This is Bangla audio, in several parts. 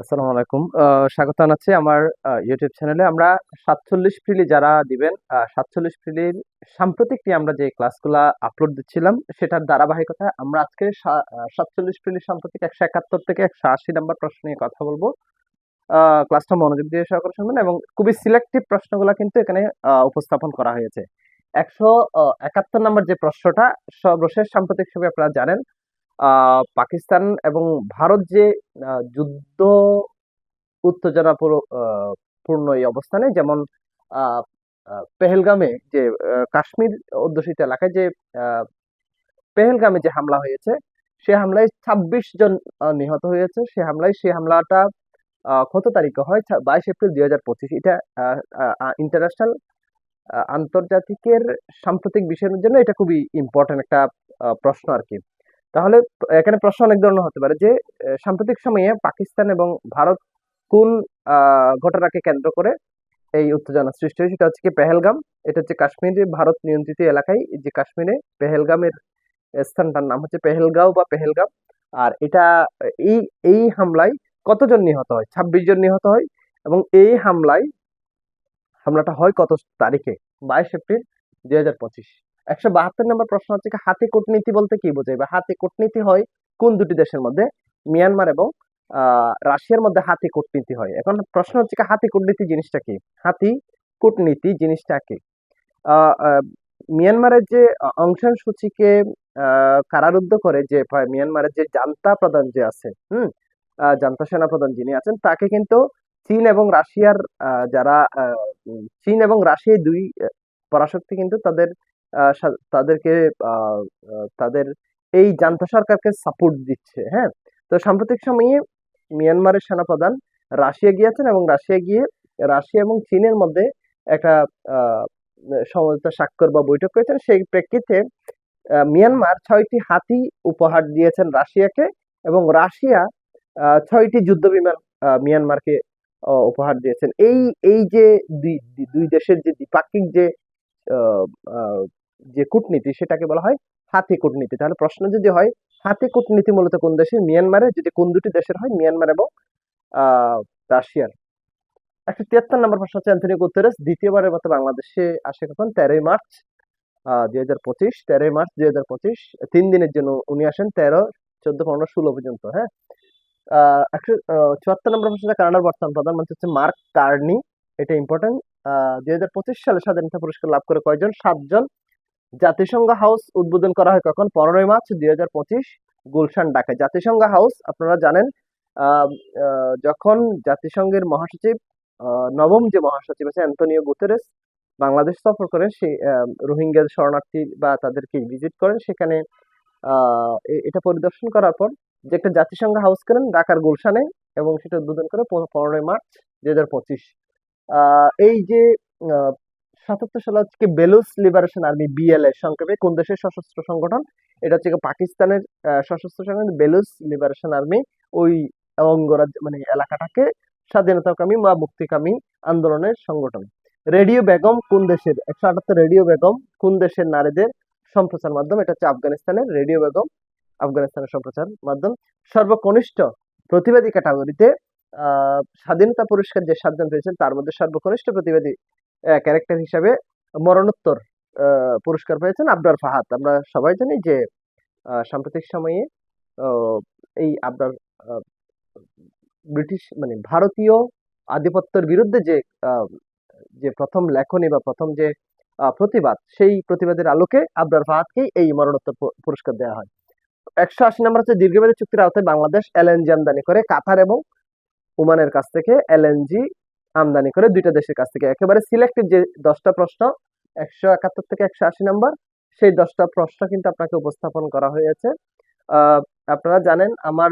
আসসালামু আলাইকুম। স্বাগত জানাচ্ছি আমার ইউটিউব চ্যানেলে আমরা সাতচল্লিশ ফ্রিলি যারা দিবেন সাতচল্লিশ ফ্রিলির সাম্প্রতিকটি আমরা যে ক্লাসগুলা আপলোড দিচ্ছিলাম, সেটার ধারাবাহিকতা আমরা আজকে সাতচল্লিশ ফ্রিলির সাম্প্রতিক একশো একাত্তর থেকে একশো আশি নাম্বার প্রশ্ন নিয়ে কথা বলব। ক্লাসটা মনোযোগ দিয়ে সহকারে শুনবেন এবং খুবই সিলেক্টিভ প্রশ্নগুলো কিন্তু এখানে উপস্থাপন করা হয়েছে। একশো একাত্তর নাম্বার যে প্রশ্নটা, সর্বশেষ সাম্প্রতিক হিসেবে আপনারা জানেন। পাকিস্তান এবং ভারত যে যুদ্ধ উত্তেজনা পূর্ণ এই অবস্থানে, যেমন পেহেলগামে যে কাশ্মীর অধ্যুষিত এলাকায় যে পেহেলগামে যে হামলা হয়েছে, সে হামলায় ছাব্বিশ জন নিহত হয়েছে। সে হামলায়, সে হামলাটা কত তারিখে হয়? বাইশ এপ্রিল দুই হাজার পঁচিশ। এটা ইন্টারন্যাশনাল আন্তর্জাতিকের সাম্প্রতিক বিষয়ের জন্য এটা খুবই ইম্পর্টেন্ট একটা প্রশ্ন আর কি। তাহলে এখানে প্রশ্ন অনেক ধরনের হতে পারে যে সাম্প্রতিক সময়ে পাকিস্তান এবং ভারত কোন ঘটনাকে কেন্দ্র করে এই উত্তেজনা সৃষ্টি হয়েছে? সেটা হচ্ছে কি পেহেলগাম, এটা হচ্ছে কাশ্মীরে ভারত নিয়ন্ত্রিত এলাকায় যে কাশ্মীরে পেহেলগামের স্থানটার নাম হচ্ছে পেহেলগাঁও বা পেহেলগাম। আর এটা এই এই হামলায় কতজন নিহত হয়? ছাব্বিশ জন নিহত হয় এবং এই হামলায়, হামলাটা হয় কত তারিখে? বাইশ এপ্রিল দুই হাজার পঁচিশ। একশো বাহাত্তর নম্বর প্রশ্ন হচ্ছে হাতে কূটনীতি বলতে কি বোঝায়? বা হাতে কূটনীতি হয় কোন দুটি দেশের মধ্যে? মিয়ানমার এবং রাশিয়ার মধ্যে হাতি কূটনীতি হয়। এখন প্রশ্ন হচ্ছে হাতি কূটনীতি জিনিসটা কি? হাতি কূটনীতি জিনিসটা কি? মিয়ানমারের যে অং সান সূচিকে কারারুদ্ধ করে যে মিয়ানমারের যে জান্তা প্রধান যে আছে, হুম? জান্তা সেনা প্রধান যিনি আছেন, তাকে কিন্তু চীন এবং রাশিয়ার যারা চীন এবং রাশিয়া দুই পরাশক্তি কিন্তু তাদের তাদেরকে তাদের এই জান্তা সরকারকে সাপোর্ট দিচ্ছে হ্যাঁ? তো সাম্প্রতিক সময়ে মিয়ানমারের সেনাপ্রধান রাশিয়া গিয়েছেন এবং রাশিয়া গিয়ে, রাশিয়া এবং চীনের মধ্যে একটা সমঝোতা স্বাক্ষর বা বৈঠক করেছেন। সেই প্রেক্ষিতে মিয়ানমার ছয়টি হাতি উপহার দিয়েছেন রাশিয়াকে এবং রাশিয়া ছয়টি যুদ্ধ বিমান মিয়ানমারকে উপহার দিয়েছেন। এই এই যে দুই দেশের যে দ্বিপাক্ষিক যে যে কূটনীতি সেটাকে বলা হয় হাতি কূটনীতি। তাহলে প্রশ্ন যদি হয়, হাতি কূটনীতি মূলত কোন দেশের? মিয়ানমারের? যদি কোন দুটি দেশের হয়, মিয়ানমার এবং রাশিয়ার। একশো তিয়াত্তর নম্বর প্রশ্ন হচ্ছে অ্যান্থনি গুতেরেস দ্বিতীয়বারের মতো বাংলাদেশে আসে কখন? তেরোই মার্চ দুই হাজার পঁচিশ, তেরোই মার্চ, দুই হাজার পঁচিশ, তিন দিনের জন্য উনি আসেন, তেরো, চোদ্দ, পনেরো, ষোলো পর্যন্ত হ্যাঁ? একশো চুয়াত্তর নম্বর প্রশ্ন কানাডার বর্তমান প্রধানমন্ত্রী হচ্ছে মার্ক কার্নি। এটা ইম্পর্টেন্ট দুই হাজার পঁচিশ সালে স্বাধীনতা পুরস্কার লাভ করে কয়জন? সাতজন। জাতিসংঘ হাউস উদ্বোধন করা হয় কখন? পনেরোই মার্চ দুই হাজার পঁচিশ, গুলশান, ঢাকায়। জাতিসংঘ হাউস, আপনারা জানেন যখন জাতিসংঘের মহাসচিব নবম যে মহাসচিব আছে, অ্যান্টনিও গুতেরেস বাংলাদেশ সফর করেন সেই রোহিঙ্গা শরণার্থী বা তাদেরকে ভিজিট করেন, সেখানে এটা পরিদর্শন করার পর যে একটা জাতিসংঘ হাউস করেন ঢাকার গুলশানে এবং সেটা উদ্বোধন করে পনেরোই মার্চ দুই হাজার পঁচিশ। এই যে সাতাত্তর সালে হচ্ছে বেলুস লিবারেশন আর্মি, বিএলএ সংক্ষেপে কোন দেশের সশস্ত্র সংগঠন? এটা হচ্ছে পাকিস্তানের সশস্ত্র সংগঠন বেলুস লিবারেশন আর্মি। ওই অঙ্গরাজ্য মানে এলাকাটাকে স্বাধীনতাকামী বা মুক্তিকামী আন্দোলনের সংগঠন। রেডিও বেগম কোন দেশের? একশো আটাত্তর রেডিও বেগম কোন দেশের নারীদের সম্প্রচার মাধ্যম? এটা হচ্ছে আফগানিস্তানের রেডিও বেগম, আফগানিস্তানের সম্প্রচার মাধ্যম। সর্বকনিষ্ঠ প্রতিবাদী ক্যাটাগরিতে স্বাধীনতা পুরস্কার যে সাতজন পেয়েছেন তার মধ্যে সর্বকনিষ্ঠ প্রতিবাদী ক্যারেক্টার হিসাবে মরণোত্তর পুরস্কার পেয়েছেন আবদার ফাহাদ। আমরা সবাই জানি যে সাম্প্রতিক সময়ে এই আবরার আহ, ব্রিটিশ মানে ভারতীয় আধিপত্যের বিরুদ্ধে যে যে প্রথম লেখনী বা প্রথম যে প্রতিবাদ সেই প্রতিবাদের আলোকে আবদার ফাহাদকে এই মরণোত্তর পুরস্কার দেওয়া হয়। একশো আশি নম্বর হচ্ছে দীর্ঘমেয়াদী চুক্তির আওতায় বাংলাদেশ এলএনজি আমদানি করে কাতার এবং ওমানের কাছ থেকে এলএনজি আমদানি করে দুইটা দেশের কাছ থেকে। একেবারে সিলেক্টেড যে দশটা প্রশ্ন, একশো একাত্তর থেকে একশো আশি নম্বর, সেই দশটা প্রশ্ন কিন্তু আপনাকে উপস্থাপন করা হয়েছে। আপনারা জানেন আমার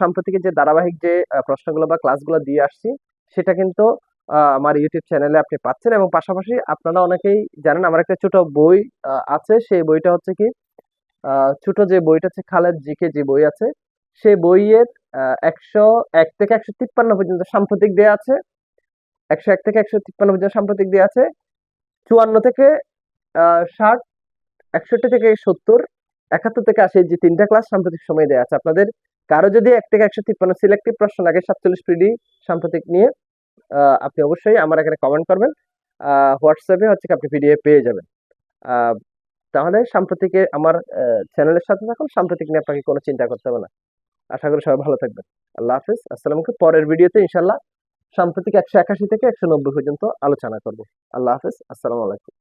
সাম্প্রতিক যে ধারাবাহিক যে প্রশ্নগুলো বা ক্লাসগুলো দিয়ে আসছি, সেটা কিন্তু আমার ইউটিউব চ্যানেলে আপনি পাচ্ছেন এবং পাশাপাশি আপনারা অনেকেই জানেন আমার একটা ছোট বই আছে, সেই বইটা হচ্ছে কি ছোট যে বইটা আছে খালেদ জিকে যে বই আছে সেই বইয়ের একশো এক থেকে একশো তিপ্পান্ন পর্যন্ত সাম্প্রতিক দেয়া আছে। একশো এক থেকে একশো তিপ্পান্ন পর্যন্ত সাম্প্রতিক দেয়া আছে। চুয়ান্ন থেকে ষাট, একষট্টি থেকে সত্তর, একাত্তর থেকে আশি যে তিনটা ক্লাস সাম্প্রতিক সময় দেওয়া আছে। আপনাদের কারও যদি এক থেকে একশো তিপ্পান্ন সিলেক্টিভ প্রশ্ন লাগে সাতচল্লিশ পিডি সাম্প্রতিক নিয়ে আপনি অবশ্যই আমার এখানে কমেন্ট করবেন। হোয়াটসঅ্যাপে হচ্ছে আপনি পিডিএফ পেয়ে যাবেন। তাহলে সাম্প্রতিকে আমার চ্যানেলের সাথে থাকুন। সাম্প্রতিক নিয়ে আপনাকে কোনো চিন্তা করতে হবে না। আশা করি সবাই ভালো থাকবেন। আল্লাহ হাফিজ আসসালামকে পরের ভিডিওতে ইনশাল্লাহ সাম্প্রতিক একশো একাশি থেকে একশো নব্বই পর্যন্ত আলোচনা করব। আল্লাহ হাফিজ, আসসালামু আলাইকুম।